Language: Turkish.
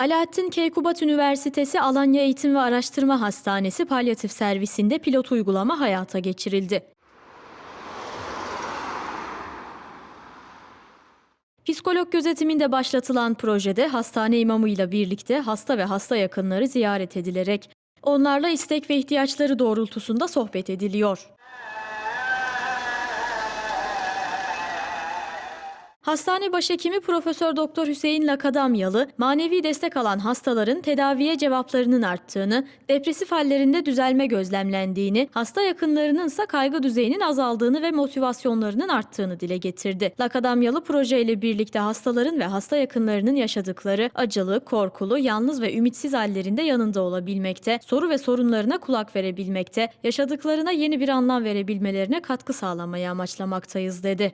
Alaaddin Keykubat Üniversitesi Alanya Eğitim ve Araştırma Hastanesi palyatif servisinde pilot uygulama hayata geçirildi. Psikolog gözetiminde başlatılan projede hastane imamıyla birlikte hasta ve hasta yakınları ziyaret edilerek onlarla istek ve ihtiyaçları doğrultusunda sohbet ediliyor. Hastane başhekimi Profesör Doktor Hüseyin Lakadamyalı, manevi destek alan hastaların tedaviye cevaplarının arttığını, depresif hallerinde düzelme gözlemlendiğini, hasta yakınlarının ise kaygı düzeyinin azaldığını ve motivasyonlarının arttığını dile getirdi. Lakadamyalı projeyle birlikte hastaların ve hasta yakınlarının yaşadıkları acılı, korkulu, yalnız ve ümitsiz hallerinde yanında olabilmekte, soru ve sorunlarına kulak verebilmekte, yaşadıklarına yeni bir anlam verebilmelerine katkı sağlamayı amaçlamaktayız dedi.